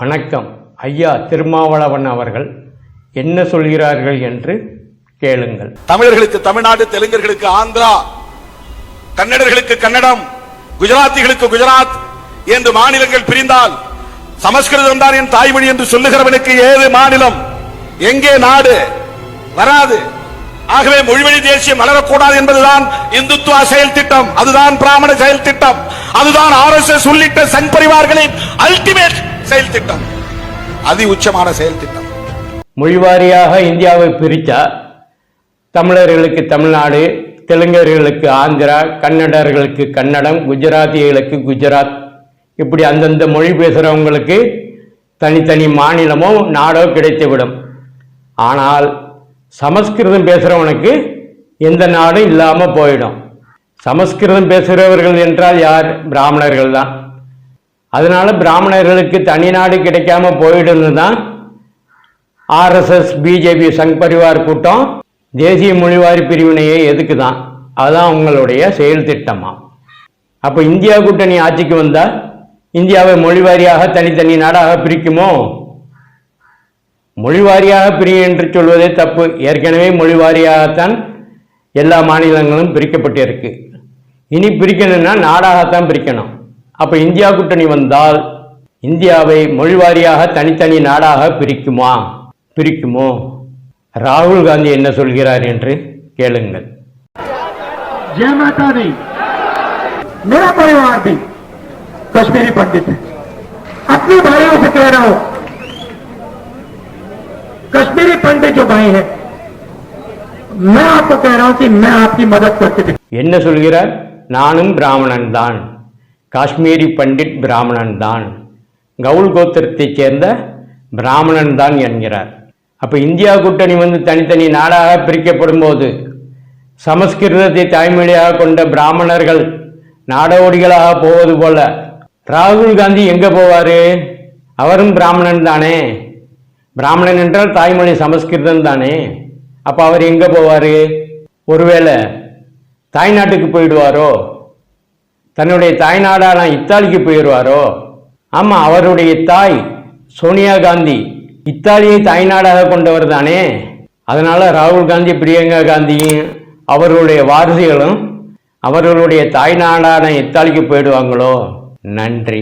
வணக்கம். ஐயா திருமாவளவன் அவர்கள் என்ன சொல்கிறார்கள் என்று கேளுங்கள். தமிழர்களுக்கு தமிழ்நாடு தெலுங்கர்களுக்கு ஆந்திரா கன்னடர்களுக்கு கன்னடம் குஜராத்திகளுக்கு குஜராத் என்று மாநிலங்கள் பிரிந்தால் சமஸ்கிருதம் தான் என் தாய்மொழி என்று சொல்லுகிறவனுக்கு ஏது மாநிலம்? எங்கே நாடு? வராது. ஆகவே மொழிவழி தேசியம் வளரக்கூடாது என்பதுதான் இந்துத்துவா செயல் திட்டம். அதுதான் பிராமண செயல் திட்டம். அதுதான் ஆர் எஸ் எஸ் உள்ளிட்ட சங் பரிவார்களின் அல்டிமேட் செயல் திட்டம். அதி உச்சமான செயல் திட்டம். மொழிவாரியாக இந்தியாவை பிரித்தா தமிழர்களுக்கு தமிழ்நாடு தெலுங்கர்களுக்கு ஆந்திரா கன்னடர்களுக்கு கன்னடம் குஜராத்திகளுக்கு குஜராத். இப்படி அந்தந்த மொழி பேசுகிறவங்களுக்கு தனித்தனி மாநிலமோ நாடோ கிடைத்துவிடும். ஆனால் சமஸ்கிருதம் பேசுகிறவனுக்கு எந்த நாடும் இல்லாமல் போயிடும். சமஸ்கிருதம் பேசுகிறவர்கள் என்றால் யார்? பிராமணர்கள் தான் அதனால பிராமணர்களுக்கு தனி நாடு கிடைக்காம போயிடுன்னு தான் ஆர்எஸ்எஸ் பிஜேபி சங் பரிவார் கூட்டம். தேசிய மொழிவாரி பிரிவினையை எதுக்கு தான் அதுதான் உங்களுடைய செயல் திட்டமா? அப்போ இந்தியா கூட்டணி ஆட்சிக்கு வந்தால் இந்தியாவை மொழிவாரியாக தனித்தனி நாடாக பிரிக்குமோ? மொழிவாரியாக பிரியும் என்று சொல்வதே தப்பு. ஏற்கனவே மொழிவாரியாகத்தான் எல்லா மாநிலங்களும் பிரிக்கப்பட்டிருக்கு. இனி பிரிக்கணும்னா நாடாகத்தான் பிரிக்கணும். அப்போ இந்தியா கூட்டணி வந்தால் இந்தியாவை மொழிவாரியாக தனித்தனி நாடாக பிரிக்குமா பிரிக்குமோ ராகுல் காந்தி என்ன சொல்கிறார் என்று கேளுங்கள் जय माता दी मेरा परिवार भी कश्मीरी पंडित है अपने भाइयों से कह रहा हूं कश्मीरी पंडित जो भाई है मैं आपको कह रहा हूं कि मैं आपकी मदद करके दिखा என்ன சொல்கிறார் நானும் பிராமணன் தான் காஷ்மீரி பண்டிட் பிராமணன் தான். கவுல் கோத்திரத்தைச் சேர்ந்த பிராமணன் தான் என்கிறார். அப்போ இந்தியா கூட்டணி வந்து தனித்தனி நாடாக பிரிக்கப்படும் போது சமஸ்கிருதத்தை தாய்மொழியாக கொண்ட பிராமணர்கள் நாடோடிகளாக போவது போல ராகுல் காந்தி எங்கே போவார்? அவரும் பிராமணன் தானே. பிராமணன் என்றால் தாய்மொழி சமஸ்கிருதம் தானே. அப்போ அவர் எங்கே போவார்? ஒருவேளை தாய்நாட்டுக்கு போயிடுவாரோ? தன்னுடைய தாய்நாடான இத்தாலிக்கு போயிடுவாரோ ஆமாம் அவருடைய தாய் சோனியா காந்தி. இத்தாலியை தாய்நாடாக கொண்டவர் தானே. அதனால் ராகுல் காந்தி பிரியங்கா காந்தியும் அவர்களுடைய வாரிசுகளும் அவர்களுடைய தாய்நாடான இத்தாலிக்கு போயிடுவாங்களோ? நன்றி.